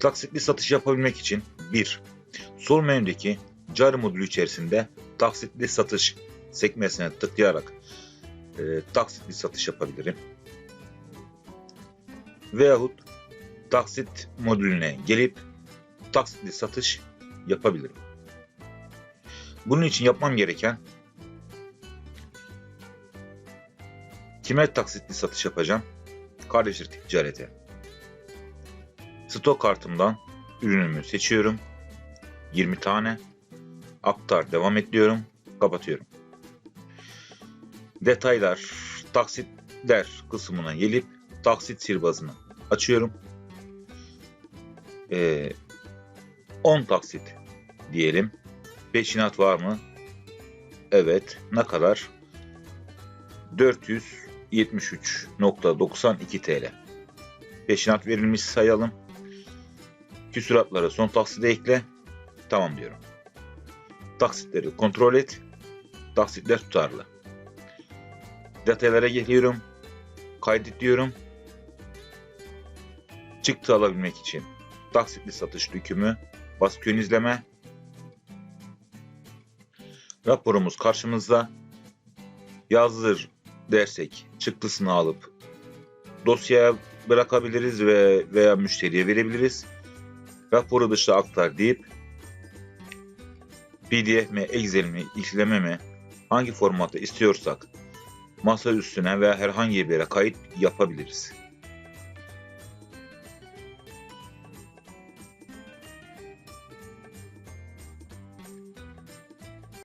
Taksitli satış yapabilmek için 1. Sol menüdeki cari modülü içerisinde taksitli satış sekmesine tıklayarak e, taksitli satış yapabilirim. Veyahut taksit modülüne gelip taksitli satış yapabilirim. Bunun için yapmam gereken kime taksitli satış yapacağım? Kardeşler ticarete. Stok kartımdan ürünümü seçiyorum. 20 tane. Aktar devam et. Kapatıyorum. Detaylar, taksitler kısmına gelip taksit sihirbazını açıyorum. Ee, 10 taksit diyelim. Peşinat var mı? Evet. Ne kadar? 473.92 TL. Peşinat verilmiş sayalım. Küsuratları son takside ekle. Tamam diyorum. Taksitleri kontrol et. Taksitler tutarlı. Detaylara geliyorum. Kaydet diyorum. Çıktı alabilmek için taksitli satış dökümü, baskı izleme. Raporumuz karşımızda. Yazdır dersek çıktısını alıp dosyaya bırakabiliriz ve veya müşteriye verebiliriz. Raporu dışa aktar deyip PDF mi, Excel mi, işleme mi hangi formatta istiyorsak masa üstüne veya herhangi bir yere kayıt yapabiliriz.